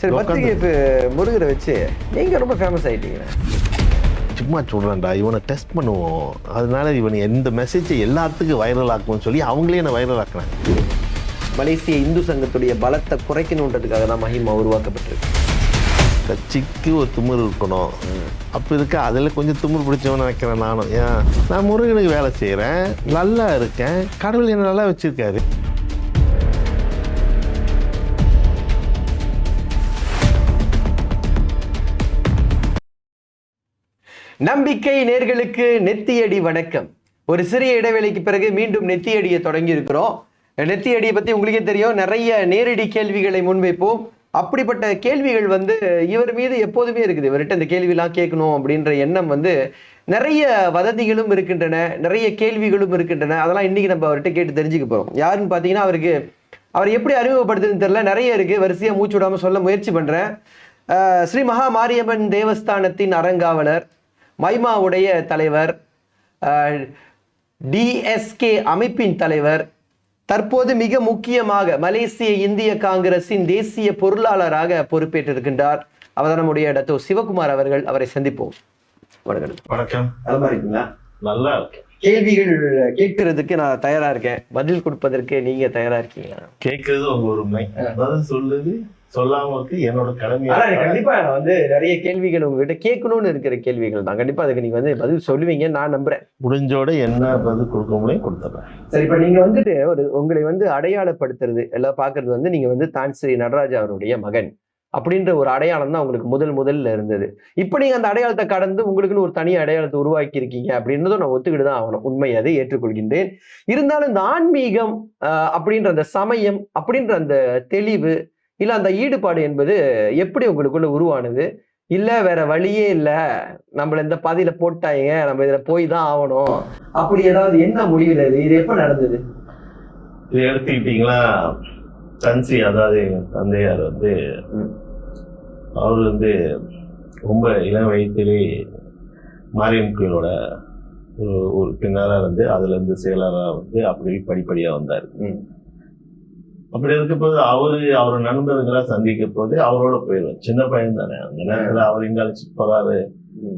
சரி பத்திரிகை இப்போ முருகரை வச்சு நீங்கள் ரொம்ப ஃபேமஸ் ஆகிட்டீங்க சும்மா சொல்கிறேன்டா இவனை டெஸ்ட் பண்ணுவோம். அதனால இவன் எந்த மெசேஜை எல்லாத்துக்கும் வைரல் ஆக்கும்னு சொல்லி அவங்களே என்ன வைரல் ஆக்குறாங்க. மலேசிய இந்து சங்கத்துடைய பலத்தை குறைக்கணுன்றதுக்காக தான் மஹிமா உருவாக்கப்பட்டிருக்கு. கட்சிக்கு ஒரு திமிரு இருக்கணும். அப்போ இருக்க அதில் கொஞ்சம் திமிரு பிடிச்சவன் நினைக்கிறேன் நானும். ஏன்? நான் முருகனுக்கு வேலை செய்கிறேன் நல்லா இருக்கேன். கடவுள் என்ன நல்லா வச்சுருக்காரு. நம்பிக்கை நேர்களுக்கு நெத்தியடி வணக்கம். ஒரு சிறிய இடைவெளிக்கு பிறகு மீண்டும் நெத்தியடியை தொடங்கி இருக்கிறோம் நெத்தியடியை பற்றி உங்களுக்கே தெரியும். நிறைய நேரடி கேள்விகளை முன்வைப்போம். அப்படிப்பட்ட கேள்விகள் வந்து இவர் மீது எப்போதுமே இருக்குது. இவர்கிட்ட இந்த கேள்விலாம் கேட்கணும் அப்படின்ற எண்ணம் வந்து நிறைய வதந்திகளும் இருக்கின்றன. நிறைய கேள்விகளும் இருக்கின்றன. அதெல்லாம் இன்னைக்கு நம்ம அவர்கிட்ட கேட்டு தெரிஞ்சுக்க போகிறோம் யாருன்னு பார்த்தீங்கன்னா அவருக்கு அவர் எப்படி அறிமுகப்படுத்துதுன்னு தெரியல. நிறைய இருக்கு. வரிசையா மூச்சு விடாம சொல்ல முயற்சி பண்றேன். ஸ்ரீ மகா மாரியம்மன் தேவஸ்தானத்தின் அறங்காவலர். மைமாவுடைய தலைவர் டிஎஸ்கே அமைப்பின் தலைவர் தற்போது மிக முக்கியமாக மலேசிய இந்திய காங்கிரசின் தேசிய பொருளாளராக பொறுப்பேற்றிருக்கின்றார். அவர் நம்முடைய டத்தோ சிவகுமார் அவர்கள். அவரை சந்திப்போம். வணக்கம். வணக்கம். நல்லா இருக்கேன். கேள்விகள் கேட்கறதுக்கு நான் தயாரா இருக்கேன். பதில் கொடுப்பதற்கு நீங்க தயாரா இருக்கீங்களா? கேட்கறது உங்க உரிமை. பதில் சொல்லுது. சொல்லாம இருக்கு என்னோட கடமை கண்டிப்பா நான் வந்து நிறைய கேள்விகள் உங்ககிட்ட கேட்கணும்னு இருக்கிற கேள்விகள் தான். கண்டிப்பா அதுக்கு நீங்க வந்து பதில் சொல்லுவீங்க நான் நம்புறேன். முடிஞ்சோட என்ன பதில் கொடுக்க முடியும் கொடுத்துட்றேன் சரி இப்ப நீங்க வந்துட்டு ஒரு உங்களை வந்து அடையாளப்படுத்துறது எல்லாம் பாக்குறது வந்து நீங்க வந்து தான் ஸ்ரீ நடராஜா அவருடைய மகன் அப்படின்ற ஒரு அடையாளம் தான் உங்களுக்கு முதல் முதல்ல இருந்தது. இப்ப நீங்க அந்த அடையாளத்தை கடந்து உங்களுக்குன்னு ஒரு தனி அடையாளத்தை உருவாக்கி இருக்கீங்க அப்படின்றதும் நான் ஒத்துக்கிட்டு தான் ஆகணும். உண்மை அதை ஏற்றுக்கொள்கின்றேன். இருந்தாலும் இந்த ஆன்மீகம் அப்படின்ற அந்த சமயம் அப்படின்ற அந்த தெளிவு இல்ல அந்த ஈடுபாடு என்பது எப்படி உங்களுக்குள்ள உருவானது? இல்ல வேற வழியே இல்ல. நம்மள இந்த பாதையில போட்டாங்க நம்ம இதுல போய் தான் ஆகணும். அப்படி ஏதாவது என்ன முடிவில் இது? இது எப்ப நடந்தது? இது எடுத்துக்கிட்டீங்களா? தன்சி அதாவது தந்தையார் வந்து. அவர் வந்து ரொம்ப இளம் வயதிலே மாரியம்மன் கோயிலோட ஒரு ஒரு பின்னராக இருந்து அதுல இருந்து செயலராக வந்து அப்படி படிப்படியா வந்தார். அப்படி இருக்கப்போது அவரு அவர் நண்பர்களை சந்திக்க போது அவரோட போயிடுவார். சின்ன பையன் தானே. அந்த நேரத்துல அவர் இங்க அழைச்சிட்டு போறாரு.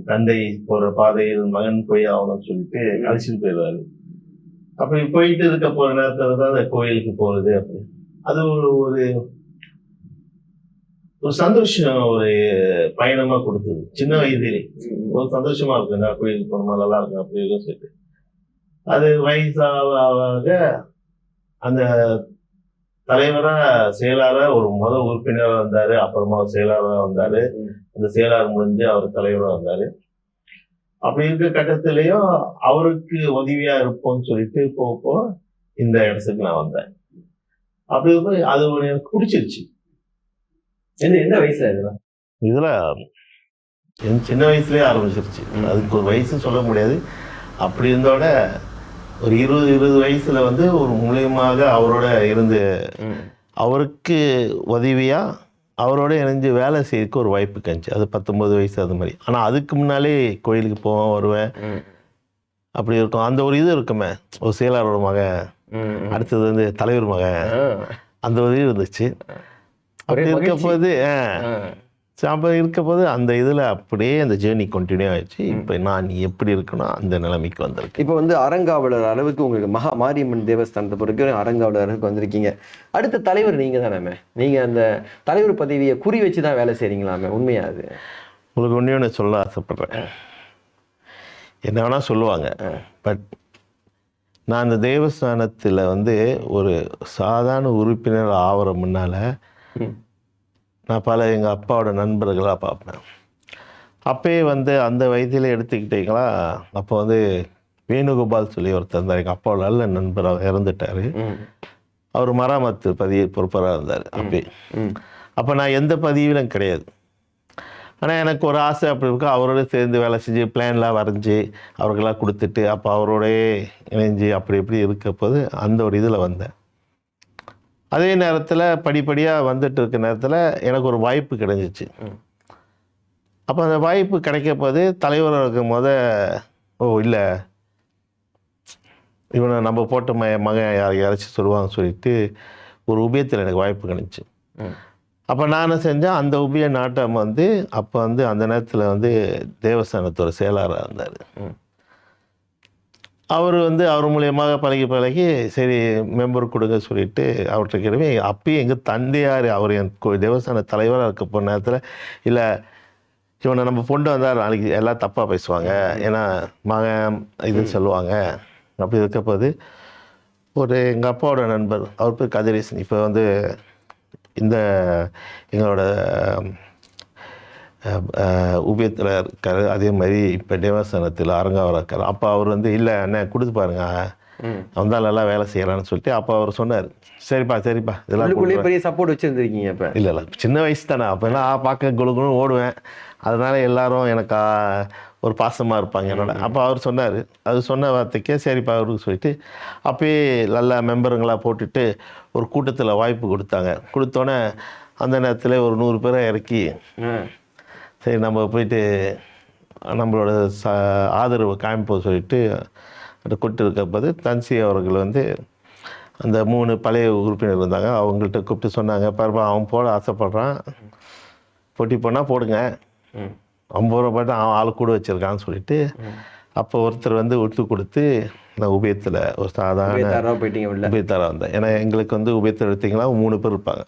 தந்தை போற பாதையில் மகன் போய் ஆகணும்னு சொல்லிட்டு அழைச்சிட்டு போயிடுவாரு. அப்படி போயிட்டு இருக்க போற நேரத்துல தான் அந்த கோயிலுக்கு போறது அப்படி. அது ஒரு ஒரு ஒரு சந்தோஷம் ஒரு பயணமா கொடுத்தது. சின்ன வயதிலே. ஒரு சந்தோஷமா இருக்கு. நான் கோயிலுக்கு போனோமா நல்லா இருக்கும். அப்படி இருக்கும் சொல்லிட்டு. அது வயசாக அந்த தலைவரா செயலாளரா ஒரு முத உறுப்பினரா வந்தாரு அப்புறமா செயலாளரா வந்தாரு. அந்த செயலாளர் முடிஞ்சு அவர் தலைவரா வந்தாரு. அப்படி இருக்க கட்டத்திலையும் அவருக்கு உதவியா இருப்போம்னு சொல்லிட்டு போக போக இந்த இடத்துக்கு நான் வந்தேன். அப்படி இருக்கும் அது எனக்கு பிடிச்சிருச்சு. எந்த எந்த வயசுல இதெல்லாம்? இதுல என் சின்ன வயசுலயே ஆரம்பிச்சிருச்சு. அதுக்கு ஒரு வயசு சொல்ல முடியாது. அப்படி இருந்தோட ஒரு இருபது இருபது வயசுல வந்து ஒரு மூலியமாக அவரோட இருந்து அவருக்கு உதவியா அவரோட இணைஞ்சு வேலை செய்யறதுக்கு ஒரு வாய்ப்பு கிடைச்சு. அது பத்தொன்பது வயசு அது மாதிரி. ஆனால் அதுக்கு முன்னாலே கோயிலுக்கு போவேன் வருவேன். அப்படி இருக்கும். அந்த ஒரு இது இருக்குமே. ஒரு செயலாளரோட மகன் அடுத்தது வந்து தலைவர் மகன் அந்த ஒரு இது இருந்துச்சு. அப்படி இருக்க மகிழ்ச்சி. போது அப்போ இருக்க போது அந்த இதில் அப்படியே அந்த ஜேர்னி கண்டினியூ ஆயிடுச்சு. இப்போ நான் எப்படி இருக்கணும் அந்த நிலைமைக்கு வந்திருக்கு இப்போ வந்து அறங்காவலர் அளவுக்கு உங்களுக்கு மகா மாரியம்மன் தேவஸ்தானத்தை பொறுத்த அறங்காவலர் அளவுக்கு வந்திருக்கீங்க. அடுத்த தலைவர் நீங்க தானே நீங்க அந்த தலைவர் பதவியை குறி வச்சு தான் வேலை செய்றீங்களாமே? உண்மையா அது? உங்களுக்கு ஒன்றே ஒன்று சொல்ல ஆசைப்படுறேன். என்ன வேணால் சொல்லுவாங்க. பட் நான் அந்த தேவஸ்தானத்தில் வந்து ஒரு சாதாரண உறுப்பினர் ஆகிற முன்னால். நான் பல எங்கள் அப்பாவோட நண்பர்களாக பார்ப்பேன். அப்பயே வந்து அந்த வயதில் எடுத்துக்கிட்டீங்களா? அப்போ வந்து வேணுகோபால் சொல்லி ஒருத்தர் இருந்தார். எங்கள் அப்பாவோட நல்ல நண்பராக இறந்துட்டார். அவர் மராமத்து பதிவு பொறுப்பராக இருந்தார் அப்பயே. அப்போ நான் எந்த பதிவிலும் கிடையாது. ஆனால் எனக்கு ஒரு ஆசை அப்படி இருக்கு. அவரோட சேர்ந்து வேலை செஞ்சு பிளான்லாம் வரைஞ்சி அவருக்கெல்லாம் கொடுத்துட்டு அப்போ அவரோடயே இணைஞ்சு அப்படி இப்படி இருக்க போது அந்த ஒரு இதில் வந்தேன். அதே நேரத்தில் படிப்படியாக வந்துட்டு இருக்க நேரத்தில் எனக்கு ஒரு வாய்ப்பு கிடைச்சிச்சு ம். அப்போ அந்த வாய்ப்பு கிடைக்க போது தலைவராக இருக்கும் போத ஓ இல்லை இவனை நம்ம போட்ட ம மகன் யார் யாராச்சும் சொல்லுவாங்கன்னு சொல்லிட்டு ஒரு உபயத்தில் எனக்கு வாய்ப்பு கிடைச்சு. அப்போ நான் என்ன செஞ்சேன் அந்த உபய நாட்டம் வந்து அப்போ வந்து அந்த நேரத்தில் வந்து தேவஸ்தானத்தோட செயலாளராக இருந்தார். அவர் வந்து அவர் மூலியமாக பழகி பழகி சரி மெம்பர் கொடுங்க சொல்லிட்டு அவர்கிட்ட கிட்டவே அப்பயும் எங்கள் தந்தையார் அவர் என் தேவஸ்தான தலைவராக இருக்க போன நேரத்தில் இல்லை இவனை நம்ம கொண்டு வந்தால் நாளைக்கு எல்லாம் தப்பாக பேசுவாங்க. ஏன்னா மகன் இதுன்னு சொல்லுவாங்க. அப்படி இருக்கப்போது ஒரு எங்கள் அப்பாவோட நண்பர் அவர் பேர் கதிரேசன் இப்போ வந்து இந்த எங்களோட உபயத்தில் இருக்கார் அதே மாதிரி இப்போ தேவஸ்தானத்தில் அரங்காவரம் இருக்கார் அப்போ அவர் வந்து இல்லை அண்ணன் கொடுத்து பாருங்க. வந்தால் நல்லா வேலை செய்யலான்னு சொல்லிட்டு அப்போ அவர் சொன்னார். சரிப்பா சரிப்பா இதெல்லாம் பெரிய சப்போர்ட் வச்சிருந்திருக்கீங்க இப்ப இல்லை இல்லை சின்ன வயசு தானே. அப்போல்லாம் பார்க்க குழுகுன்னு ஓடுவேன். அதனால எல்லாரும் எனக்கு ஒரு பாசமாக இருப்பாங்க என்னோட. அப்போ அவர் சொன்னார். அது சொன்ன வார்த்தைக்கே சரிப்பா அவருக்கு சொல்லிட்டு அப்பயே நல்ல மெம்பருங்களாக போட்டுட்டு ஒரு கூட்டத்தில் வாய்ப்பு கொடுத்தாங்க. கொடுத்தோன்னே அந்த நேரத்தில் ஒரு நூறு பேரை இறக்கி. சரி நம்ம போயிட்டு நம்மளோட ச ஆதரவை காமிப்போம் சொல்லிட்டு அந்த கூட்டு இருக்கப்போது தன்சி அவர்கள் வந்து அந்த மூணு பழைய உறுப்பினர் இருந்தாங்க. அவங்கள்ட்ட கூப்பிட்டு சொன்னாங்க பாருப்பா அவன் போட ஆசைப்பட்றான். போட்டி போனால் போடுங்க. ஐம்பது ரூபா பாட்டு அவன் ஆள் கூட வச்சுருக்கான்னு சொல்லிட்டு அப்போ ஒருத்தர் வந்து ஒத்து கொடுத்து நான் உபயத்தில் ஒரு சாதாரண போயிட்டீங்க உபயத்தாராக வந்தேன். ஏன்னா எங்களுக்கு வந்து உபயத்தில் எடுத்தீங்களா மூணு பேர் இருப்பாங்க.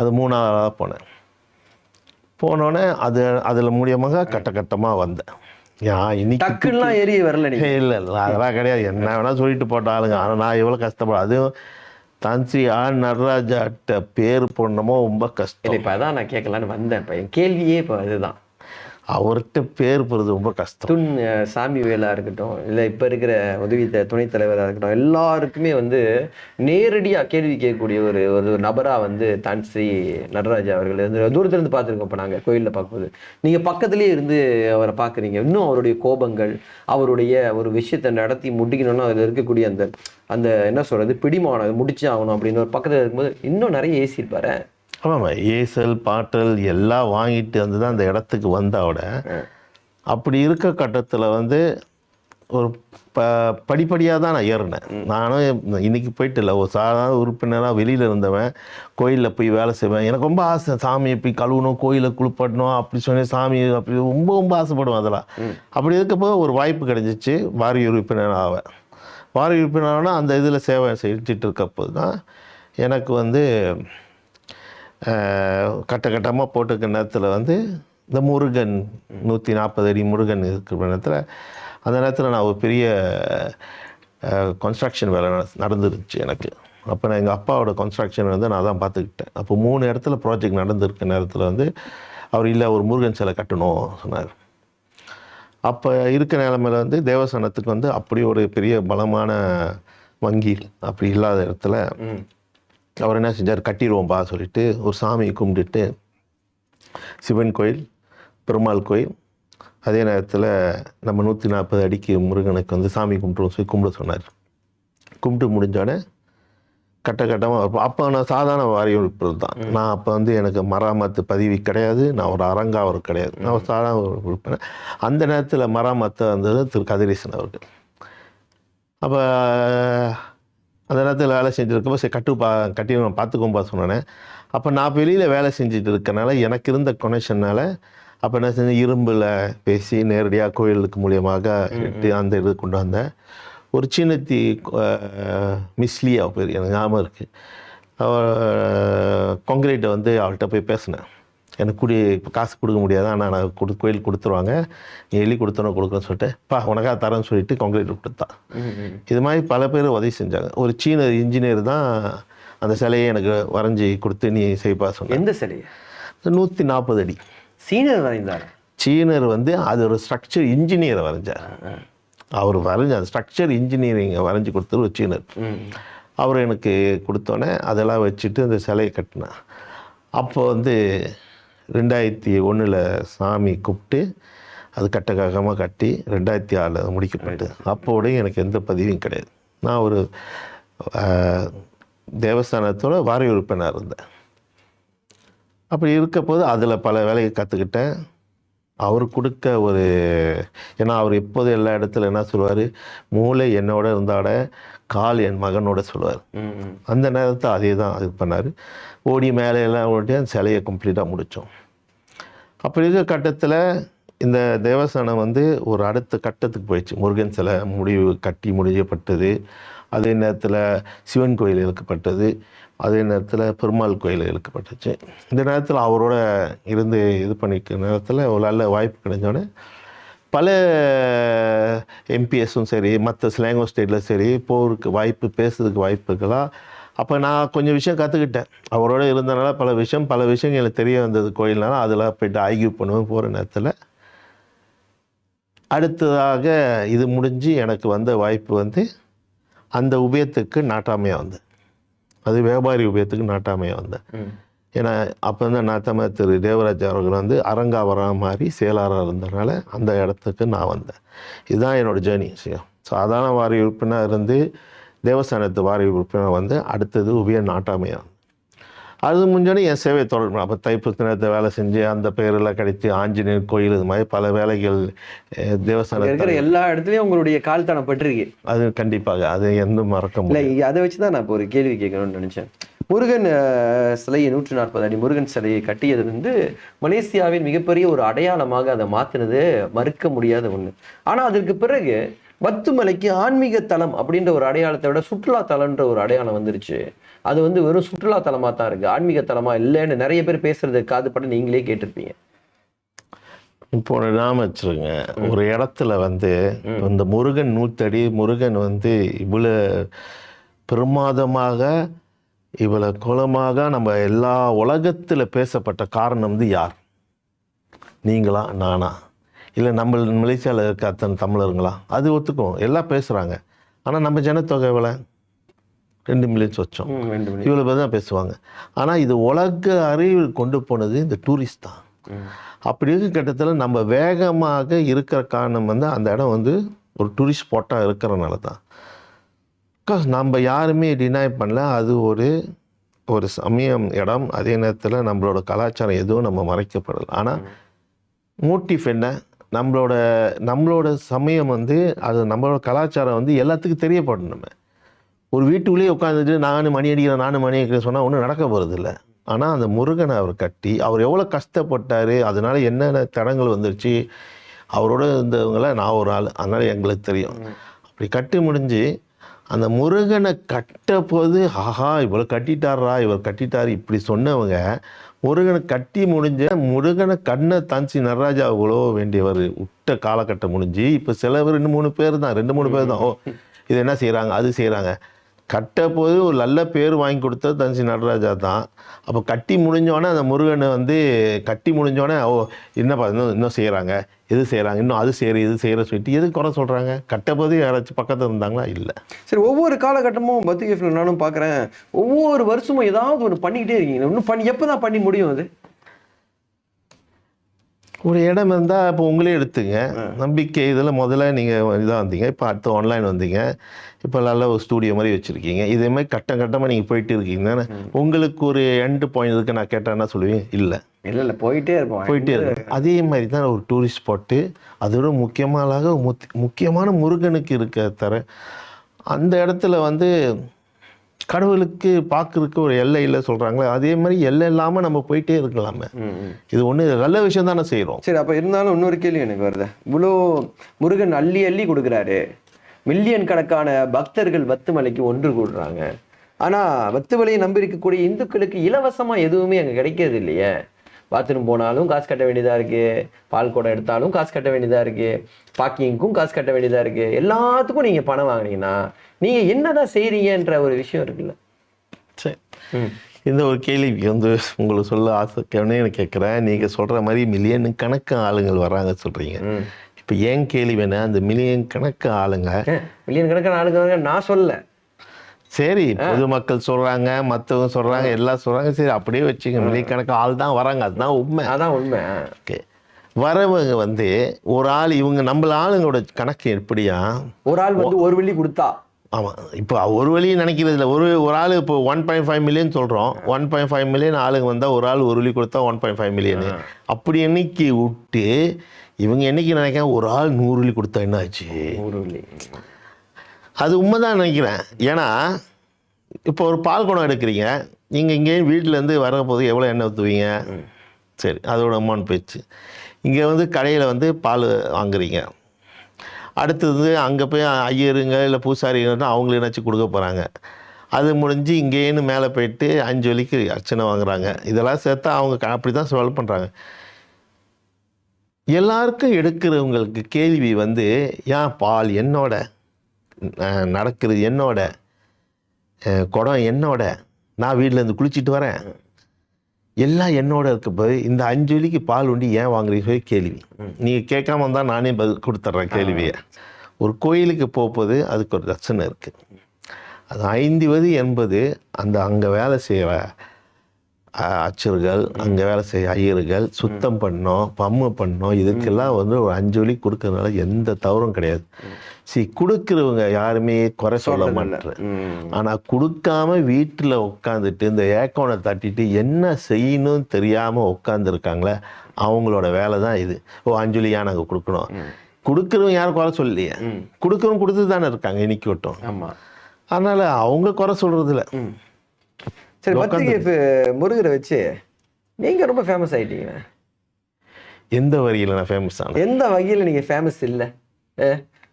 அது மூணாவதாக போனேன். போனோடனே அது அதில் மூலியமாக கட்ட கட்டமாக வந்தேன். இன்னைக்கு டக்குன்னுலாம் ஏறி வரல இல்லை இல்லை அதெல்லாம் கிடையாது. என்ன வேணால் சொல்லிட்டு போட்ட ஆளுங்க. ஆனால் நான் எவ்வளோ கஷ்டப்படும் அதுவும் தன்சி ஆர் நடராஜாட்ட பேர் போடணுமோ ரொம்ப கஷ்டம். இப்ப அதான் நான் கேட்கலான்னு வந்தேன். இப்ப என் கேள்வியே இப்ப அதுதான். அவர்கிட்ட பேர் போகிறது ரொம்ப கஷ்டம். சாமி வேலாக இருக்கட்டும் இல்லை இப்போ இருக்கிற உதவி துணைத் தலைவராக இருக்கட்டும் எல்லாருக்குமே வந்து நேரடியாக கேள்வி கேட்கக்கூடிய ஒரு ஒரு நபராக வந்து தான் ஸ்ரீ நடராஜா அவர்கள் வந்து தூரத்துலேருந்து பார்த்துருக்கோம் இப்போ நாங்கள் கோயிலில் பார்க்கும்போது. நீங்கள் பக்கத்துலேயே இருந்து அவரை பார்க்குறீங்க. இன்னும் அவருடைய கோபங்கள் அவருடைய ஒரு விஷயத்தை நடத்தி முடிக்கணும்னா அதில் இருக்கக்கூடிய அந்த அந்த என்ன சொல்கிறது பிடிமானம் அதை முடிச்சு ஆகணும் அப்படின்னு ஒரு பக்கத்தில் இருக்கும்போது இன்னும் நிறைய ஏசியிருப்பாரு. ஆமாம் ஏசல் பாட்டல் எல்லாம் வாங்கிட்டு வந்து தான் அந்த இடத்துக்கு வந்தாவோட அப்படி இருக்க கட்டத்தில் வந்து ஒரு ப படிப்படியாக தான் நான் ஏறினேன். நானும் இன்னைக்கு போயிட்டு இல்லை ஒரு சாதாரண உறுப்பினராக வெளியில் இருந்தவன் கோயிலில் போய் வேலை செய்வேன். எனக்கு ரொம்ப ஆசை சாமியை போய் கழுவணும் கோயிலை குளிப்பாட்டணும் அப்படி சொன்னேன் சாமி அப்படி ரொம்ப ரொம்ப ஆசைப்படுவேன் அதெல்லாம். அப்படி இருக்கப்போ ஒரு வாய்ப்பு கிடைச்சிச்சு வாரிய உறுப்பினர் ஆவேன். வாரிய உறுப்பினர்னா அந்த இதில் சேவை செஞ்சுட்டு இருக்கப்போ தான் எனக்கு வந்து கட்ட கட்டமாக போட்டுக்க நேரத்தில் வந்து இந்த முருகன் நூற்றி நாற்பது அடி முருகன் இருக்கிற நேரத்தில் அந்த நேரத்தில் நான் ஒரு பெரிய கன்ஸ்ட்ரக்ஷன் வேலை நட- நடந்துருச்சு எனக்கு. அப்போ நான் எங்கள் அப்பாவோட கன்ஸ்ட்ரக்ஷன் வந்து நான் தான் பார்த்துக்கிட்டேன் அப்போ மூணு இடத்துல ப்ராஜெக்ட் நடந்திருக்க நேரத்தில் வந்து அவர் இல்லை ஒரு முருகன் சிலை கட்டணும் சொன்னார். அப்போ இருக்க நிலமையில் வந்து தேவஸ்தானத்துக்கு வந்து அப்படி ஒரு பெரிய பலமான வங்கி அப்படி இல்லாத இடத்துல அவர் என்ன செஞ்சார்? கட்டிடுவோம்பா சொல்லிட்டு ஒரு சாமியை கும்பிட்டுட்டு சிவன் கோயில் பெருமாள் கோயில். அதே நேரத்தில் நம்ம நூற்றி நாற்பது அடிக்கு முருகனுக்கு வந்து சாமி கும்பிட்டுருவோம் சொல்லி கும்பிட சொன்னார். கும்பிட்டு முடிஞ்சோடனே கட்ட கட்டமாக அப்போ நான் சாதாரண வாரிய உறுப்பினர் தான் நான் அப்போ வந்து எனக்கு மராமத்து பதிவு கிடையாது. நான் ஒரு அரங்காவர் கிடையாது. நான் ஒரு சாதாரண உறுப்பினர். அந்த நேரத்தில் மராமத்து வந்தது திரு கதிரேசன் அவர்கள். அப்போ அந்த நேரத்தில் வேலை செஞ்சுருக்கப்போ சரி கட்டு பா கட்டி பார்த்துக்கோம்பா சொன்னேன். அப்போ நான் வெளியில் வேலை செஞ்சுட்டு இருக்கனால எனக்கு இருந்த கொனெக்ஷனால அப்போ என்ன செஞ்சேன் இரும்பில் பேசி நேரடியாக கோயிலுக்கு மூலியமாக இட்டு அந்த இது கொண்டு வந்தேன். ஒரு சின்னத்தி மிஸ்லி அவ பேர் எனக்கு ஞாபகம் இருக்குது காங்கிரீட்டை வந்து அவள்கிட்ட போய் பேசினேன். எனக்கு குடி இப்போ காசு கொடுக்க முடியாது ஆனால் நான் கொடு கோயில் கொடுத்துருவாங்க. நீ எழுதி கொடுத்தனும் கொடுக்குறேன்னு சொல்லிட்டு பா உனக்காக தரேன்னு சொல்லிட்டு காங்கிரீட் கொடுத்தா. ம் ம் இது மாதிரி பல பேர் உதவி செஞ்சாங்க. ஒரு சீன இன்ஜினியர் தான் அந்த சிலையை எனக்கு வரைஞ்சி கொடுத்து நீ செய்ப்பா சொன்னேன் எந்த சிலை நூற்றி நாற்பது அடி. சீனியர் வரைந்தார்? சீனர் வந்து அது ஒரு ஸ்ட்ரக்சர் இன்ஜினியரை வரைஞ்சார். அவர் வரைஞ்ச அந்த ஸ்ட்ரக்சர் இன்ஜினியரிங்கை வரைஞ்சி கொடுத்தது ஒரு சீனர். அவர் எனக்கு கொடுத்தோன்னே அதெல்லாம் வச்சுட்டு அந்த சிலையை கட்டினேன் அப்போ வந்து ரெண்டாயிரத்தி ஒன்றில் சாமி கூப்பிட்டு அது கட்டக்காகமாக கட்டி ரெண்டாயிரத்தி ஆறில் முடிக்கப்பட்டு அப்போட எனக்கு எந்த பதிவும் கிடையாது. நான் ஒரு தேவஸ்தானத்தோட வாரிய உறுப்பினர் இருந்தேன். அப்படி இருக்க போது அதில் பல வேலையை கற்றுக்கிட்டேன் அவர் கொடுக்க ஒரு ஏன்னா அவர் எப்போது எல்லா இடத்துல என்ன சொல்லுவார்? மூளை என்னோட இருந்தாட கால் என் மகனோட சொல்லுவார். அந்த நேரத்தில் அதே தான் இது பண்ணார். ஓடி மேலே எல்லாம் ஓடி அந்த சிலையை கம்ப்ளீட்டாக முடித்தோம். அப்படி இருக்கிற கட்டத்தில் இந்த தேவஸ்தானம் வந்து ஒரு அடுத்த கட்டத்துக்கு போயிடுச்சு. முருகன் சிலை முடிவு கட்டி முடியப்பட்டது. அதே நேரத்தில் சிவன் கோயில் இழுக்கப்பட்டது. அதே நேரத்தில் பெருமாள் கோயில் இழுக்கப்பட்டுச்சு. இந்த நேரத்தில் அவரோட இருந்து இது பண்ணிக்க நேரத்தில் ஒரு நல்ல வாய்ப்பு கிடைஞ்சோடனே பல எம்பிஎஸும் சரி மற்ற ஸ்லாங்கோ ஸ்டேட்டில் சரி போருக்கு வாய்ப்பு பேசுறதுக்கு வாய்ப்புகளாக அப்போ நான் கொஞ்சம் விஷயம் கற்றுக்கிட்டேன் அவரோட இருந்தனால பல விஷயம் பல விஷயங்கள் எனக்கு தெரிய வந்தது கோயில்னால. அதில் போயிட்டு ஆய்வு பண்ணுவேன் போகிற நேரத்தில். அடுத்ததாக இது முடிஞ்சு எனக்கு வந்த வாய்ப்பு வந்து அந்த உபயத்துக்கு நாட்டாமையாக வந்தேன். அது வியாபாரி உபயத்துக்கு நாட்டாமையாக வந்தேன். ஏன்னா அப்போ வந்து நாட்டாம திரு தேவராஜ் அவர்கள் வந்து அரங்காவரம் மாதிரி செயலாளராக இருந்தனால அந்த இடத்துக்கு நான் வந்தேன். இதுதான் என்னோட ஜேர்னி விஷயம் சாதாரண வாரிய உறுப்பினர் இருந்து தேவஸ்தானத்து வாரிய உறுப்பினர் வந்து அடுத்தது உபய நாட்டாமையாக அது முடிஞ்சோடனே என் சேவை தொடரும் அப்போ தைப்பூசணத்தை வேலை செஞ்சு அந்த பேரெல்லாம் கிடைச்சி ஆஞ்சநேயர் கோயில் இது மாதிரி பல வேலைகள் தேவஸ்தானத்தில் இருக்கிற எல்லா இடத்துலயும் உங்களுடைய கால் தனம் பட்டிருக்கு. அது கண்டிப்பாக அதை எந்த மறக்க இங்க அதை வச்சுதான் நான் இப்போ ஒரு கேள்வி கேட்கணும்னு நினைச்சேன். முருகன் சிலையை நூற்றி நாற்பது அடி முருகன் சிலையை கட்டியது வந்து மலேசியாவின் மிகப்பெரிய ஒரு அடையாளமாக அதை மாத்தினது மறுக்க முடியாத ஒண்ணு. ஆனா அதற்கு பிறகு வத்துமலைக்கு ஆன்மீக தலம் அப்படின்ற ஒரு அடையாளத்தை விட சுற்றுலா தலம்ன்ற ஒரு அடையாளம் வந்துருச்சு. அது வந்து வெறும் சுற்றுலா தலமா தான் இருக்கு. ஆன்மீக தலமா இல்லைன்னு நிறைய பேர் பேசுறது காதுபட்டு நீங்களே கேட்டிருப்பீங்க. இப்போ ஒரு நாம வச்சிருங்க. ஒரு இடத்துல வந்து இந்த முருகன் நூத்தடி முருகன் வந்து இவ்வளோ பிரமாதமாக இவ்வளோ குலமாக நம்ம எல்லா உலகத்தில் பேசப்பட்ட காரணம் வந்து யார்? நீங்களா நானா? இல்லை நம்ம மலேசியாவில் இருக்க அத்தனை தமிழருங்களா? அது ஒத்துக்கும். எல்லாம் பேசுகிறாங்க ஆனால் நம்ம ஜனத்தொகை எவ்வளோ ரெண்டு மில்லியன்ஸ் வச்சோம் இவ்வளோ பேர் தான் பேசுவாங்க. ஆனால் இது உலக அறிவில் கொண்டு போனது இந்த டூரிஸ்ட் தான். அப்படி இருக்க கட்டத்தில் நம்ம வேகமாக இருக்கிற காரணம் வந்து அந்த இடம் வந்து ஒரு டூரிஸ்ட் ஸ்பாட்டாக இருக்கிறனால தான். பிகாஸ் நம்ம யாருமே டினை பண்ணல. அது ஒரு ஒரு சமயம் இடம். அதே நேரத்தில் நம்மளோட கலாச்சாரம் எதுவும் நம்ம மறைக்கப்படலை. ஆனால் மோட்டிவ் என்ன? நம்மளோட நம்மளோட சமயம் வந்து அது நம்மளோட கலாச்சாரம் வந்து எல்லாத்துக்கும் தெரியப்படணும் நம்ம. ஒரு வீட்டுக்குள்ளேயே உட்காந்துட்டு நானும் மணி அடிக்கிறேன் நானும் மணி அடிக்கிறேன் சொன்னால் ஒன்றும் நடக்க போகிறது இல்லை ஆனால் அந்த முருகனை அவர் கட்டி அவர் எவ்வளோ கஷ்டப்பட்டார் அதனால என்னென்ன தடங்கள் வந்துருச்சு அவரோட இருந்தவங்கள நான் ஒரு ஆள் அதனால் எங்களுக்கு தெரியும். அப்படி கட்டி முடிஞ்சு அந்த முருகனை கட்ட போது ஆஹா இவ்வளோ கட்டிட்டாரா இவர் கட்டிட்டார் இப்படி சொன்னவங்க முருகனை கட்டி முடிஞ்ச முருகனை கண்ணை தாஞ்சி நடராஜா வேண்டியவர் விட்ட காலகட்டம் முடிஞ்சு இப்போ சிலவர் ரெண்டு மூணு பேர் தான் ரெண்டு மூணு பேர் தான். ஓ இது என்ன செய்கிறாங்க அது செய்கிறாங்க கட்ட போது ஒரு நல்ல பேர் வாங்கி கொடுத்தது தன்சி நடராஜா தான். அப்போ கட்டி முடிஞ்சோடனே அந்த முருகனை வந்து கட்டி முடிஞ்சோடனே ஓ என்னப்பா இன்னும் இன்னும் செய்கிறாங்க இது செய்கிறாங்க இன்னும் அது செய்கிற இது செய்கிற சொல்லிட்டு எது குறை சொல்கிறாங்க கட்டப்போது யாராச்சும் பக்கத்தில் இருந்தாங்களா? இல்லை. சரி ஒவ்வொரு காலகட்டமும் பத்து நானும் பார்க்குறேன் ஒவ்வொரு வருஷமும் ஏதாவது ஒன்று பண்ணிக்கிட்டே இருக்கீங்க. இன்னும் பண்ணி எப்போ தான் பண்ணி முடியும் அது? ஒரு இடம் இருந்தால் இப்போ உங்களே எடுத்துங்க. நம்பிக்கை இதில் முதல்ல நீங்கள் இதாக வந்தீங்க. இப்போ அடுத்து ஆன்லைன் வந்தீங்க. இப்போ நல்ல ஒரு ஸ்டூடியோ மாதிரி வச்சுருக்கீங்க. இதே மாதிரி கட்டம் கட்டமாக நீங்கள் போயிட்டு இருக்கீங்க. தானே உங்களுக்கு ஒரு எண்டு பாயிண்ட் இருக்கு. நான் கேட்டேன் என்ன சொல்லுவீங்க? இல்லை. இல்லை இல்லை. போயிட்டே இருப்போம். போயிட்டே இருக்கு அதே மாதிரி தான் ஒரு டூரிஸ்ட் ஸ்பாட்டு அதோட முக்கியமாக முக்கியமான முருகனுக்கு இருக்க தர அந்த இடத்துல வந்து கடவுளுக்கு பார்க்கறதுக்கு ஒரு எல்லை இல்லை சொல்கிறாங்களே அதே மாதிரி எல்லை இல்லாமல் நம்ம போயிட்டே இருக்கலாமே. இது ஒன்று நல்ல விஷயம் தானே செய்கிறோம் சரி அப்போ இருந்தாலும் இன்னொரு கேள்வி எனக்கு வருது. இவ்வளோ முருகன் அள்ளி அள்ளி கொடுக்குறாரு. மில்லியன் கணக்கான பக்தர்கள் வத்துமலைக்கு ஒன்று கூடுறாங்க. ஆனா வத்துமலையை நம்பி இருக்கக்கூடிய இந்துக்களுக்கு இலவசமா எதுவுமே அங்க கிடைக்கிறது இல்லையே பாத்ரூம் போனாலும் காசு கட்ட வேண்டியதா இருக்கு. பால் குடம் எடுத்தாலும் காசு கட்ட வேண்டியதா இருக்கு. பார்க்கிங்க்கும் காசு கட்ட வேண்டியதா இருக்கு. எல்லாத்துக்கும் நீங்க பணம் வாங்குனீங்கன்னா நீங்க என்னதான் செய்றீங்கன்ற ஒரு விஷயம் இருக்குல்ல. சரி ம். இந்த ஒரு கேள்விக்கு வந்து உங்களுக்கு சொல்ல ஆசை நான் கேட்குறேன். நீங்கள் சொல்கிற மாதிரி மில்லியன் கணக்கு ஆளுங்கள் வராங்க சொல்கிறீங்க. இப்போ ஏன் கேள்வி வேணா அந்த மில்லியன் கணக்கு ஆளுங்க மில்லியன் கணக்கான ஆளுங்க நான் சொல்லல. சரி பொதுமக்கள் சொல்றாங்க மற்றவங்க சொல்றாங்க எல்லாம் சொல்றாங்க. சரி அப்படியே வச்சுங்க. மில்லியன் கணக்கு ஆள் தான் வராங்க. அதுதான் உண்மை. அதான் உண்மை. ஓகே. வரவங்க வந்து ஒரு ஆள் இவங்க நம்மள ஆளுங்களோட கணக்கு எப்படியா? ஒரு ஆள் வந்து ஒரு வெள்ளி கொடுத்தா. ஆமாம் இப்போ ஒரு வழி நினைக்கிறது இல்லை. ஒரு ஒரு ஆள் இப்போ ஒன் பாயிண்ட் ஃபைவ் மில்லியன் சொல்கிறோம் ஒன் பாயிண்ட் ஃபைவ் மில்லியன் ஆளுங்க வந்தால் ஒரு ஆள் ஒரு வழி கொடுத்தா ஒன் பாயிண்ட் ஃபைவ் மில்லியனு அப்படி எண்ணிக்கை விட்டு இவங்க என்னைக்கு நினைக்கிறேன்? ஒரு ஆள் நூறு வழி கொடுத்தா என்ன ஆச்சு? ஒரு வழி. அது உண்மை தான் நினைக்கிறேன். ஏன்னா இப்போ ஒரு பால் குடம் எடுக்கிறீங்க நீங்கள் இங்கே வீட்டிலேருந்து வர போது எவ்வளோ எண்ணெய் ஊற்றுவீங்க சரி அதோட அமௌண்ட் போயிடுச்சு. இங்கே வந்து கடையில் வந்து பால் வாங்குறீங்க. அடுத்தது அங்கே போய் ஐயருங்க இல்லை பூசாரிங்கன்னா அவங்களே நினச்சி கொடுக்க போகிறாங்க அது முடிஞ்சு இங்கேன்னு மேலே போயிட்டு அஞ்சு வலிக்கு அர்ச்சனை வாங்குறாங்க. இதெல்லாம் சேர்த்தா அவங்க அப்படி தான் சால்வ் பண்ணுறாங்க எல்லாருக்கும் எடுக்கிறவங்களுக்கு கேள்வி வந்து ஏன் பால் என்னோட? நடக்கிறது என்னோட குடம் என்னோட நான் வீட்டிலேருந்து குளிச்சிட்டு வரேன். எல்லாம் என்னோட இருக்க போது இந்த அஞ்சு வலிக்கு பால் உண்டி ஏன் வாங்குறீங்க சொல்லி கேள்வி. நீங்கள் கேட்காம இருந்தால் நானே பதில் கொடுத்துட்றேன் கேள்வியை. ஒரு கோயிலுக்கு போகும்போது அதுக்கு ஒரு ரச்சனை இருக்குது அது ஐந்து வது என்பது அந்த அங்கே வேலை செய்கிற அச்சர்கள் அங்கே வேலை செய்ய ஐயர்கள் சுத்தம் பண்ணோம் பம்மு பண்ணோம் இதுக்கெல்லாம் வந்து ஒரு அஞ்சு வழி கொடுக்கறதுனால எந்த தவறும் கிடையாது. சரி கொடுக்குறவங்க யாருமே குறை சொல்ல மாட்டேன். ஆனால் கொடுக்காம வீட்டில் உட்காந்துட்டு இந்த ஏக்கோனை தட்டிட்டு என்ன செய்யணும்னு தெரியாமல் உட்காந்துருக்காங்களே அவங்களோட வேலை தான் இது. ஓ அஞ்சலியா நாங்கள் கொடுக்கணும். கொடுக்குறவங்க யாரும் குறை சொல்லலையே. கொடுக்குறவங்க கொடுத்து தானே இருக்காங்க இன்னைக்கு விட்டோம் அதனால் அவங்க குறை சொல்கிறது இல்லை சரி பத்திரிகை முருகரை வச்சு நீங்க ரொம்ப ஃபேமஸ் ஆயிட்டீங்க. எந்த வரியில் நான் ஃபேமஸ் ஆனேன்? எந்த வகையில் நீங்க ஃபேமஸ் இல்லை?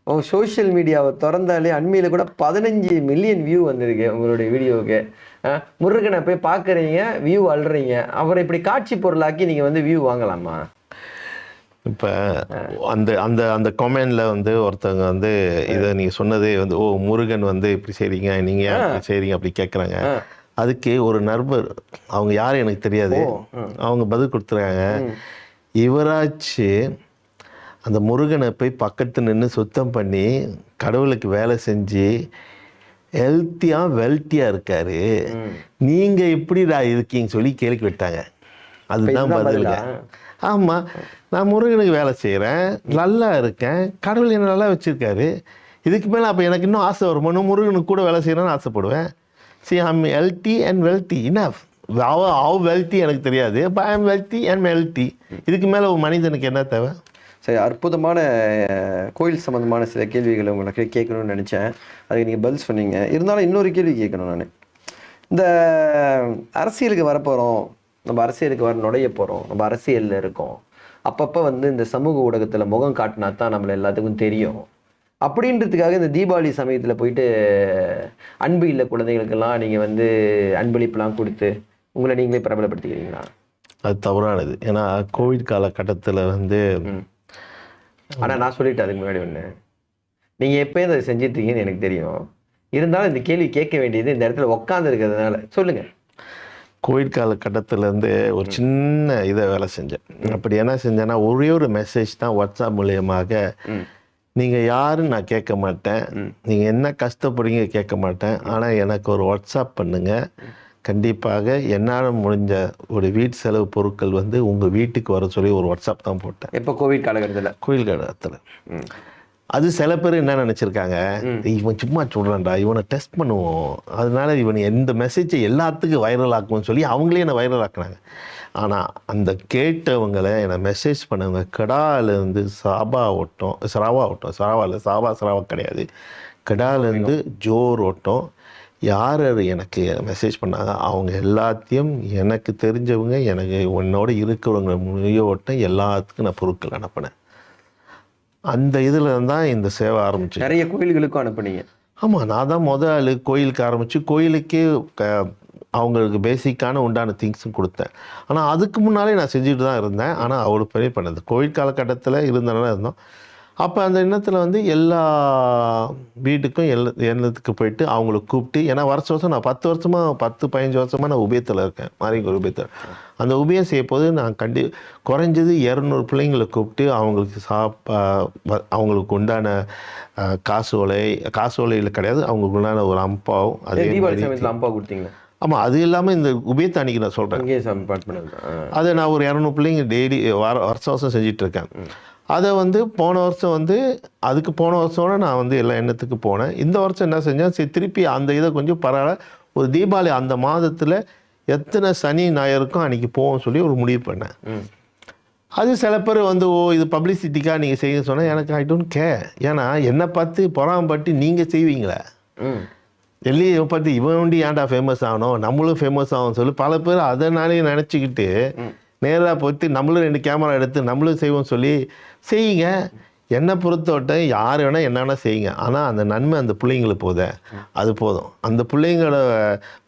உங்க சோஷியல் மீடியாவை திறந்தாலே அண்மையில கூட பதினஞ்சு மில்லியன் வியூ வந்திருக்கு உங்களுடைய வீடியோவுக்கு. முருகனை போய் பார்க்குறீங்க வியூ அல்றீங்க அவரை இப்படி காட்சி பொருளாக்கி நீங்க வந்து வியூ வாங்கலாமா? இப்போ அந்த அந்த அந்த கொமெண்டில் வந்து ஒருத்தவங்க வந்து இதை நீங்கள் சொன்னதே வந்து ஓ முருகன் வந்து இப்படி செய்றீங்க நீங்கள் இப்படி செய்றீங்க? அப்படி கேட்குறாங்க அதுக்கு ஒரு நண்பர் அவங்க யாரும் எனக்கு தெரியாது. அவங்க பதில் கொடுத்துருக்காங்க. இவராச்சு அந்த முருகனை போய் பக்கத்து நின்று சுத்தம் பண்ணி கடவுளுக்கு வேலை செஞ்சு ஹெல்த்தியாக வெல்த்தியாக இருக்காரு. நீங்கள் எப்படிடா இருக்கீங்க சொல்லி கேள்வி விட்டாங்க அதுதான் பதிலுங்க. பதிலா? ஆமாம் நான் முருகனுக்கு வேலை செய்கிறேன் நல்லா இருக்கேன் கடவுள் என்ன நல்லா வச்சுருக்காரு. இதுக்கு மேலே அப்போ எனக்கு இன்னும் ஆசை வருமானு முருகனுக்கு கூட வேலை செய்யணும்னு ஆசைப்படுவேன். See I'm healthy and wealthy enough அவ அவ் வெல்த்தி எனக்கு தெரியாது but I'm wealthy and healthy இதுக்கு மேலே ஒரு மனிதனுக்கு என்ன தேவை? சரி அற்புதமான கோயில் சம்மந்தமான சில கேள்விகளை உங்களுக்கு கேட்கணும்னு நினச்சேன். அதுக்கு நீங்கள் பதில் சொன்னீங்க. இருந்தாலும் இன்னொரு கேள்வி கேட்கணும் நான். இந்த அரசியலுக்கு வரப்போகிறோம் நம்ம அரசியலுக்கு வர நுழைய போகிறோம் நம்ம அரசியலில் இருக்கோம். அப்பப்போ வந்து இந்த சமூக ஊடகத்தில் முகம் காட்டினா தான் நம்மளை எல்லாத்துக்கும் தெரியும். அப்படின்றதுக்காக இந்த தீபாவளி சமயத்தில் போயிட்டு அன்பு இல்லை குழந்தைகளுக்கெல்லாம் நீங்கள் வந்து அன்பளிப்புலாம் கொடுத்து உங்களை நீங்களே பிரபலப்படுத்திக்கிறீங்களா? அது தவறானது. ஏன்னா கோவிட் காலகட்டத்தில் வந்து ஆனா நான் சொல்லிட்டேன் அதுக்கு முன்னாடி ஒன்று நீங்க எப்பயும் அதை செஞ்சுட்டு இருக்கீங்கன்னு எனக்கு தெரியும். இருந்தாலும் இந்த கேள்வி கேட்க வேண்டியது இந்த இடத்துல உட்கார்ந்து இருக்கிறதுனால. சொல்லுங்க. கோவிட் காலகட்டத்தில் இருந்து ஒரு சின்ன இதை வேலை செஞ்சேன். அப்படி என்ன செஞ்சேன்னா ஒரே ஒரு மெசேஜ் தான் வாட்ஸ்அப் மூலியமாக நீங்கள் யாருன்னு நான் கேட்க மாட்டேன். நீங்கள் என்ன கஷ்டப்படுறீங்க கேட்க மாட்டேன். ஆனால் எனக்கு ஒரு வாட்ஸ்அப் பண்ணுங்க. கண்டிப்பாக என்னால் முடிஞ்ச ஒரு வீட்டு செலவு பொருட்கள் வந்து உங்கள் வீட்டுக்கு வர சொல்லி ஒரு வாட்ஸ்அப் தான் போட்டேன். எப்போ? கோவிட் காலகட்டத்தில். கோயில் காலத்தில் அது சில பேர் என்ன நினச்சிருக்காங்க? இவன் சும்மா சொல்கிறான்டா இவனை டெஸ்ட் பண்ணுவோம். அதனால இவன் எந்த மெசேஜை எல்லாத்துக்கும் வைரல் ஆக்கும்னு சொல்லி அவங்களே என்னை வைரல் ஆக்குனாங்க. ஆனால் அந்த கேட்டவங்களை என்னை மெசேஜ் பண்ணவங்க கடாலேருந்து சாபா ஓட்டம் சராவா ஓட்டம் சராவாவில் சாபா சராவா கிடையாது. கடாலேருந்து ஜோர் ஓட்டம். யார் எனக்கு மெசேஜ் பண்ணாங்க? அவங்க எல்லாத்தையும் எனக்கு தெரிஞ்சவங்க எனக்கு உன்னோட இருக்கிறவங்க முழிய ஓட்டம் எல்லாத்துக்கும் நான் பொருட்கள் அனுப்பினேன். அந்த இதில் தான் இந்த சேவை ஆரம்பிச்சு நிறைய கோயில்களுக்கும் அனுப்புனீங்க. ஆமாம் நான் தான் முத ஆள் கோயிலுக்கு ஆரம்பித்து கோயிலுக்கே அவங்களுக்கு பேசிக்கான உண்டான திங்ஸும் கொடுத்தேன். ஆனால் அதுக்கு முன்னாலே நான் செஞ்சுட்டு தான் இருந்தேன். ஆனால் அவ்வளோ பெரிய பண்ணது கோவிட் காலகட்டத்தில் இருந்தனால இருந்தோம். அப்போ அந்த எண்ணத்தில் வந்து எல்லா வீட்டுக்கும் எல்லா எண்ணத்துக்கு போயிட்டு அவங்கள கூப்பிட்டு ஏன்னா வருஷ வருஷம் நான் பத்து வருஷமாக பத்து பதினஞ்சு வருஷமாக நான் உபயத்தில் இருக்கேன். மாரியங்க உபயத்தில். அந்த உபயம் செய்ய போது நான் கண்டி குறைஞ்சது இரநூறு பிள்ளைங்களை கூப்பிட்டு அவங்களுக்கு சாப்பா அவங்களுக்கு உண்டான காசு ஓலை காசு ஓலையில் கிடையாது. அவங்களுக்கு உண்டான ஒரு அம்பாவும் அதே அம்பா கொடுத்தீங்களா? ஆமாம் அது இல்லாமல் இந்த உபயத்தை அன்னைக்கு நான் சொல்கிறேன் அதை நான் ஒரு இரநூறு பிள்ளைங்க டெய்லி வார வருஷம் வருஷம் செஞ்சுட்டு இருக்கேன் அதை வந்து போன வருஷம் வந்து அதுக்கு போன வருஷோட நான் வந்து எல்லா எண்ணத்துக்கு போனேன். இந்த வருஷம் என்ன செஞ்சேன் சரி திருப்பி அந்த இதை கொஞ்சம் பரவாயில்ல. ஒரு தீபாவளி அந்த மாதத்தில் எத்தனை சனி ஞாயிறுக்கும் அன்றைக்கி போவோம்னு சொல்லி ஒரு முடிவு பண்ணேன். அது சில பேர் வந்து ஓ இது பப்ளிசிட்டிக்காக நீங்கள் செய்ய சொன்னால் எனக்கு ஐ டோன்ட் கே ஏன்னா என்னை பார்த்து பொறாமப்பட்டு நீங்கள் செய்வீங்களே. ம் டெல்லியை பார்த்து இவன் வண்டி ஏன்டா ஃபேமஸ் ஆகணும்? நம்மளும் ஃபேமஸ் ஆகும் சொல்லி பல பேர் அதனாலே நினச்சிக்கிட்டு நேராக போயிட்டு நம்மளும் ரெண்டு கேமரா எடுத்து நம்மளும் செய்வோம் சொல்லி செய்யுங்க. என்னை பொறுத்தவட்ட யார் வேணால் என்ன வேணால் செய்யுங்க. ஆனால் அந்த நன்மை அந்த பிள்ளைங்களுக்கு போதே. அது போதும். அந்த பிள்ளைங்களோட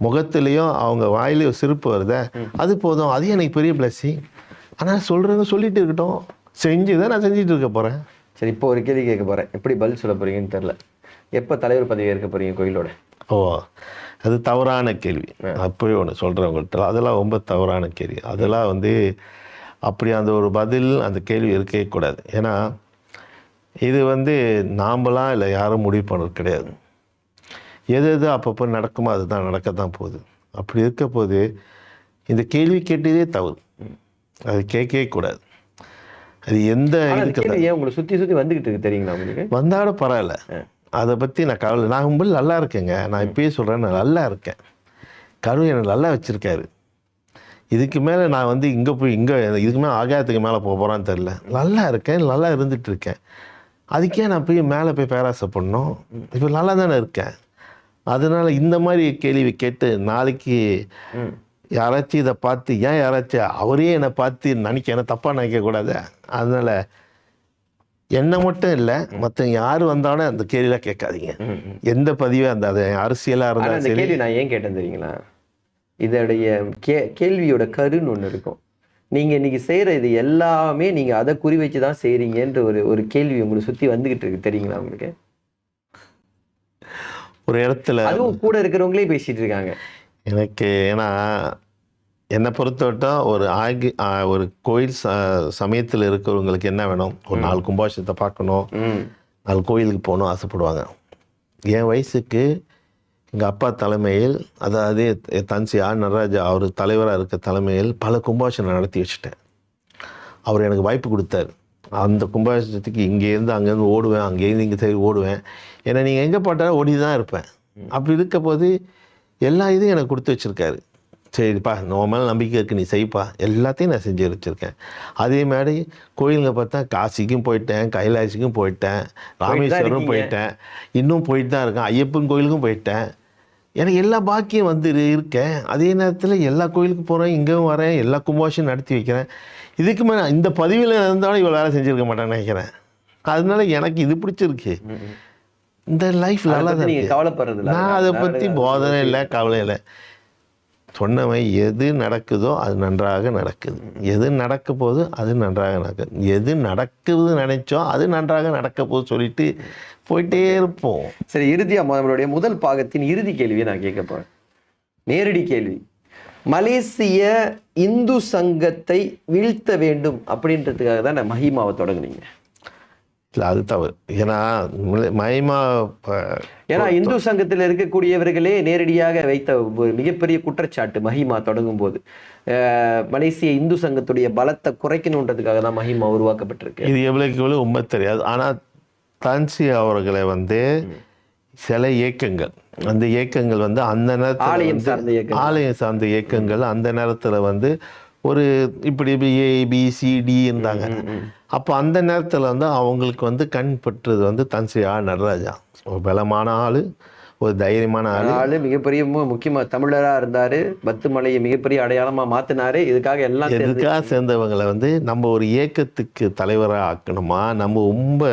முகத்துலேயும் அவங்க வாயிலையும் சிரிப்பு வருதே. அது போதும். அது எனக்கு பெரிய பிளஸ்ஸிங் ஆனால் சொல்கிறேன்னு சொல்லிட்டு இருக்கட்டும். செஞ்சு தான் நான் செஞ்சுட்டு இருக்க போகிறேன் சரி இப்போ ஒரு கேள்வி கேட்க போறேன். எப்படி பதில் சொல்ல போறீங்கன்னு தெரியல. எப்போ தலைவர் பதவி ஏற்க போறீங்க கோயிலோட? ஓ அது தவறான கேள்வி. அப்போயே ஒன்று சொல்கிறேன் உங்கள்கிட்ட அதெல்லாம் ரொம்ப தவறான கேள்வி. அதெல்லாம் வந்து அப்படி அந்த ஒரு பதில் அந்த கேள்வி இருக்கவே கூடாது. ஏன்னா இது வந்து நாம்பலாம் இல்லை யாரும் முடிவு பண்ணுறது கிடையாது. எது எது அப்பப்போ நடக்குமோ அதுதான் நடக்க தான் போகுது. அப்படி இருக்க போது இந்த கேள்வி கேட்டதே தவறு. அது கேட்கவே கூடாது. அது எந்த இதுக்கு ஏன் உங்களை சுத்தி சுத்தி வந்துகிட்டு இருக்கு தெரியுங்களா உங்களுக்கு? வந்தாட பரவாயில்ல. அதை பற்றி நான் கவலை நான் ரொம்ப நல்லா இருக்கேங்க. நான் இப்பயே சொல்கிறேன் நான் நல்லா இருக்கேன். கடவுள் என்னை நல்லா வச்சுருக்காரு. இதுக்கு மேலே நான் வந்து இங்கே போய் இங்கே இதுக்கு மேலே ஆகாயத்துக்கு மேலே போக போகிறான்னு தெரில நல்லா இருக்கேன் நல்லா இருந்துட்டு இருக்கேன். அதுக்கே நான் போய் மேலே போய் பேராசை பண்ணோம் இப்போ நல்லா தானே இருக்கேன். அதனால் இந்த மாதிரி கேள்வி கேட்டு நாளைக்கு யாராச்சும் இதை பார்த்து ஏன் யாராச்சும் அவரே என்னை பார்த்து நினைக்க என்ன தப்பாக நினைக்கக்கூடாது? அதனால் என்னை மட்டும் இல்லை மற்றவங்க யார் வந்தாலும் அந்த கேள்வியெலாம் கேட்காதீங்க. எந்த பதிவே அந்த அது அரசியலாக இருந்தாலும் அந்த கேள்வி நான் ஏன் கேட்டேன் தெரியுங்களா? இதோடைய கே கேள்வியோட கருன்னு ஒண்ணு இருக்கும். நீங்க இன்னைக்கு செய்யற இது எல்லாமே நீங்க அதை குறி வச்சு தான் செய்றீங்கன்ற ஒரு ஒரு கேள்வி உங்களுக்கு சுத்தி வந்துகிட்டு இருக்கு. தெரியுங்களா உங்களுக்கு? ஒரு இடத்துல அதுவும் கூட இருக்கிறவங்களே பேசிட்டு இருக்காங்க. எனக்கு ஏன்னா என்னை பொறுத்தவரைக்கும் ஒரு ஆகி ஒரு கோயில் ச சமயத்தில் இருக்கிறவங்களுக்கு என்ன வேணும்? ஒரு நாலு கும்பாஷத்தை பார்க்கணும். நாலு கோயிலுக்கு போகணும் ஆசைப்படுவாங்க. என் வயசுக்கு எங்கள் அப்பா தலைமையில் அதாவது தன்சி ஆர் நடராஜா அவர் தலைவராக இருக்க தலைமையில் பல கும்பாஷனை நடத்தி வச்சுட்டேன். அவர் எனக்கு வாய்ப்பு கொடுத்தாரு. அந்த கும்பாபிஷேகத்துக்கு இங்கேருந்து அங்கேருந்து ஓடுவேன் அங்கேருந்து இங்கே சரி ஓடுவேன். ஏன்னா நீங்கள் எங்கே போட்டாலும் ஓடி தான் இருப்பேன் அப்படி இருக்க போது எல்லா இதையும் எனக்கு கொடுத்து வச்சுருக்காரு. சரிப்பா உன் மேலே நம்பிக்கை இருக்கு நீ செய்ப்பா. எல்லாத்தையும் நான் செஞ்சு வச்சுருக்கேன். அதே மாதிரி கோயிலுங்க பார்த்தா காசிக்கும் போயிட்டேன் கைலாசிக்கும் போயிட்டேன் ராமேஸ்வரம். போயிட்டேன். இன்னும் போயிட்டு தான் இருக்கேன். ஐயப்பன் கோயிலுக்கும் போயிட்டேன். எனக்கு எல்லா பாக்கியம் வந்து இரு- இருக்கேன். அதே நேரத்தில் எல்லா கோயிலுக்கு போகிறேன் இங்கேயும் வரேன் எல்லா கும்பாஷம் நடத்தி வைக்கிறேன். இதுக்கு மேலே இந்த பதிவில் இருந்தாலும் இவ்வளோ வேலை செஞ்சுருக்க மாட்டேன்னு நினைக்கிறேன். அதனால எனக்கு இது பிடிச்சிருக்கு. இந்த லைஃப் நல்லா தான். கவலைப்படுறது நான் அதை பற்றி போதனை இல்லை கவலை இல்லை. சொன்னவன் எது நடக்குதோ அது நன்றாக நடக்குது. எது நடக்க போது அது நன்றாக நடக்குது. எது நடக்குது நினைச்சோம் அது நன்றாக நடக்க போது சொல்லிட்டு போயிட்டே இருப்போம். சரி இறுதியாக நம்மளுடைய முதல் பாகத்தின் இறுதி கேள்வியை நான் கேட்க போறேன். நேரடி கேள்வி. மலேசிய இந்து சங்கத்தை வீழ்த்த வேண்டும் அப்படின்றதுக்காக தான் நான் மஹிமாவை தொடங்குனீங்க. இல்லை அது தவறு. ஏன்னா மயமா ஏன்னா இந்து சங்கத்தில் இருக்கக்கூடியவர்களே நேரடியாக வைத்த மிகப்பெரிய குற்றச்சாட்டு மஹிமா தொடங்கும் போது மலேசிய இந்து சங்கத்துடைய பலத்தை குறைக்கணுன்றதுக்காக தான் மஹிமா உருவாக்கப்பட்டிருக்கு. இது எவ்வளோக்கு எவ்வளோ உண்மை தெரியாது. ஆனால் தான்சி அவர்களை வந்து சில இயக்கங்கள். அந்த இயக்கங்கள் வந்து அந்த நேரத்தில். ஆலயம் சார்ந்த இயக்கங்கள் அந்த நேரத்தில் வந்து ஒரு இப்படி இப்படி ஏ பி சி டி இருந்தாங்க அப்போ அந்த நேரத்தில் வந்து அவங்களுக்கு வந்து கண் பற்றுறது வந்து தன்சி ஆ நடராஜா. ஒரு பலமான ஆள் ஒரு தைரியமான ஆள். ஆளு மிகப்பெரிய மு- முக்கியமா தமிழரா இருந்தாரு பத்துமலையை மிகப்பெரிய அடையாளமா மாத்தினாரு இதுக்காக எல்லாம் எதுக்காக சேர்ந்தவங்களை வந்து நம்ம ஒரு இயக்கத்துக்கு தலைவராக ஆக்கணுமா? நம்ம ரொம்ப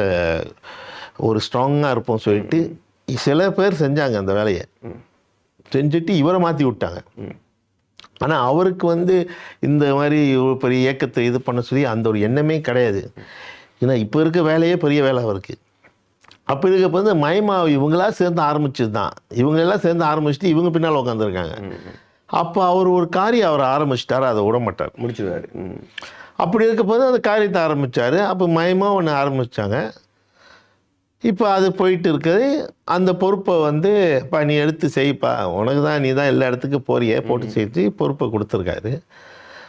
ஒரு ஸ்ட்ராங்காக இருப்போம் சொல்லிட்டு சில பேர் செஞ்சாங்க அந்த வேலையை. செஞ்சுட்டு இவரை மாற்றி விட்டாங்க. ஆனால் அவருக்கு வந்து இந்த மாதிரி ஒரு பெரிய இயக்கத்தை இது பண்ண சொல்லி அந்த ஒரு எண்ணமே கிடையாது. ஏன்னா இப்போ இருக்க வேலையே பெரிய வேலை அவருக்கு. அப்போ இருக்கப்ப வந்து மயமா இவங்களா சேர்ந்து ஆரம்பிச்சது தான் இவங்கெல்லாம் சேர்ந்து ஆரம்பிச்சுட்டு இவங்க பின்னால் உட்காந்துருக்காங்க அப்போ அவர் ஒரு காரியம் அவர் ஆரம்பிச்சிட்டாரு அதை விட மாட்டார். முடிச்சிருவாரு. அப்படி இருக்கப்போது அந்த காரியத்தை ஆரம்பித்தார் அப்போ மயமாக ஒன்று ஆரம்பித்தாங்க இப்போ அது போயிட்டு இருக்குது அந்த பொறுப்பை வந்து இப்போ நீ எடுத்து செய்ப்பா உனக்கு தான் நீ தான் எல்லா இடத்துக்கும் போறியே போட்டு செய்து பொறுப்பை கொடுத்துருக்காரு.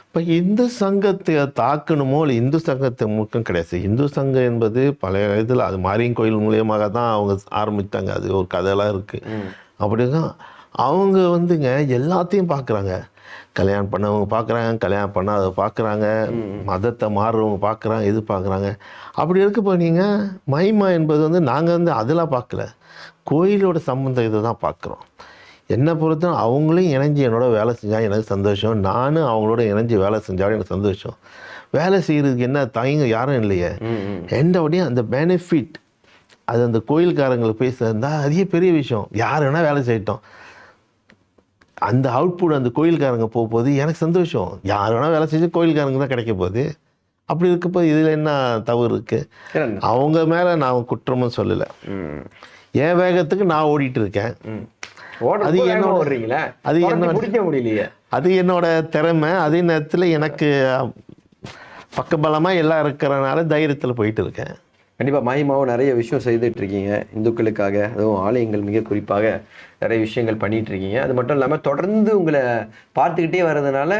இப்போ இந்து சங்கத்தை தாக்கணுமோ இல்லை இந்து சங்கத்தை முக்கம் கிடையாது. இந்து சங்கம் என்பது பழைய இதில் அது மாரியன் கோயில் மூலியமாக தான் அவங்க ஆரம்பித்தாங்க. அது ஒரு கதையெல்லாம் இருக்குது அப்படிதான் அவங்க வந்துங்க எல்லாத்தையும் பார்க்குறாங்க. கல்யாணம் பண்ணவங்க பார்க்குறாங்க கல்யாணம் பண்ணாத பார்க்குறாங்க மதத்தை மாறுறவங்க பார்க்குறாங்க இது பார்க்குறாங்க அப்படி இருக்கப்போ நீங்கள் மைமா என்பது வந்து நாங்கள் வந்து அதெல்லாம் பார்க்கல கோயிலோட சம்மந்தம் இதை தான் பார்க்குறோம் என்னை பொறுத்த அவங்களையும் இணைஞ்சு என்னோட வேலை செஞ்சால் எனக்கு சந்தோஷம். நானும் அவங்களோட இணைஞ்சு வேலை செஞ்சாலும் எனக்கு சந்தோஷம். வேலை செய்கிறதுக்கு என்ன தயங்க யாரும் இல்லையே. எண்டபடியும் அந்த பெனிஃபிட் அது அந்த கோயில்காரங்களுக்கு போய் சேர்ந்தால் அதே பெரிய விஷயம். யார் வேணால் வேலை செய்யட்டும். அந்த அவுட்புட் அந்த கோயில்காரங்க போக போகுது எனக்கு சந்தோஷம். யார் வேணால் வேலை செஞ்சு கோயில்காரங்க தான் கிடைக்க போகுது. அப்படி இருக்கப்போ இதில் என்ன தவறு இருக்குது. அவங்க மேலே நான் குற்றமும் சொல்லலை. ம். என் வேகத்துக்கு நான் ஓடிட்டு இருக்கேன். அது என்னோட- ஓடுறீங்களே? அது துரத்தி என்னோட- அது என்னோட திறமை. அதே நேரத்தில் எனக்கு பக்கபலமாக எல்லாம் இருக்கிறனால தைரியத்தில் போயிட்டு இருக்கேன். கண்டிப்பாக மாயமாவும் நிறைய விஷயம் செய்துட்டு இருக்கீங்க இந்துக்களுக்காக அதுவும் ஆலயங்கள் மிக குறிப்பாக நிறைய விஷயங்கள் பண்ணிட்டு இருக்கீங்க அது மட்டும் இல்லாமல் தொடர்ந்து உங்களை பார்த்துக்கிட்டே வர்றதுனால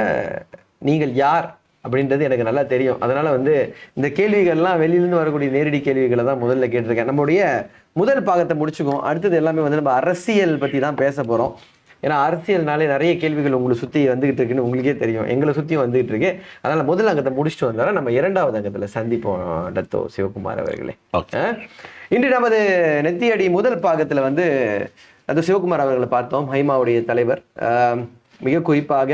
நீங்கள் யார் அப்படின்றது எனக்கு நல்லா தெரியும். அதனால வந்து இந்த கேள்விகள்லாம் வெளியிலிருந்து வரக்கூடிய நேரடி கேள்விகளை தான் முதல்ல கேட்டிருக்கேன். நம்முடைய முதல் பாகத்தை முடிச்சுக்குவோம். அடுத்தது எல்லாமே வந்து நம்ம அரசியல் பற்றி தான் பேச போகிறோம் ஏன்னா அரசியல்னாலே நிறைய கேள்விகள் உங்களை சுத்தி வந்துகிட்டு இருக்குன்னு உங்களுக்கே தெரியும். எங்களை சுத்தியும் வந்துகிட்டு இருக்கு. அதனால முதல் அங்கத்தை முடிச்சுட்டு வந்தாலும் நம்ம இரண்டாவது அங்கத்துல சந்திப்போம் டத்தோ சிவகுமார் அவர்களே? இன்று நமது நெத்தியடி முதல் பாகத்துல வந்து அது சிவகுமார் அவர்களை பார்த்தோம் ஹைமாவுடைய தலைவர். மிக குறிப்பாக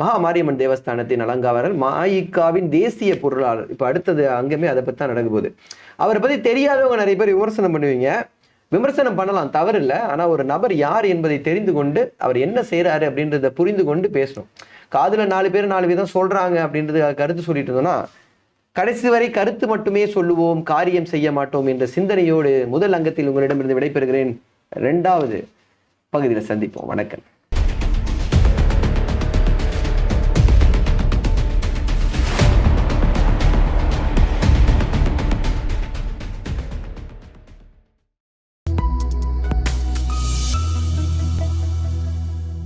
மகா மாரியம்மன் தேவஸ்தானத்தின் அலங்காவரர் மாயிக்காவின் தேசிய பொருளாளர். இப்போ அடுத்தது அங்கமே அதை பற்றி தான் நடக்க போகுது. அவரை பற்றி தெரியாதவங்க நிறைய பேர் விமர்சனம் பண்ணுவீங்க. விமர்சனம் பண்ணலாம் தவறு இல்லை ஆனால் ஒரு நபர் யார் என்பதை தெரிந்து கொண்டு அவர் என்ன செய்கிறாரு அப்படின்றத புரிந்து கொண்டு பேசணும். காதில் நாலு பேர் நாலு விதம் சொல்கிறாங்க அப்படின்றது கருத்து சொல்லிட்டு இருந்தோம்னா கடைசி வரை கருத்து மட்டுமே சொல்லுவோம் காரியம் செய்ய மாட்டோம் என்ற சிந்தனையோடு முதல் அங்கத்தில் உங்களிடமிருந்து விடைபெறுகிறேன். ரெண்டாவது பகுதியில் சந்திப்போம். வணக்கம்.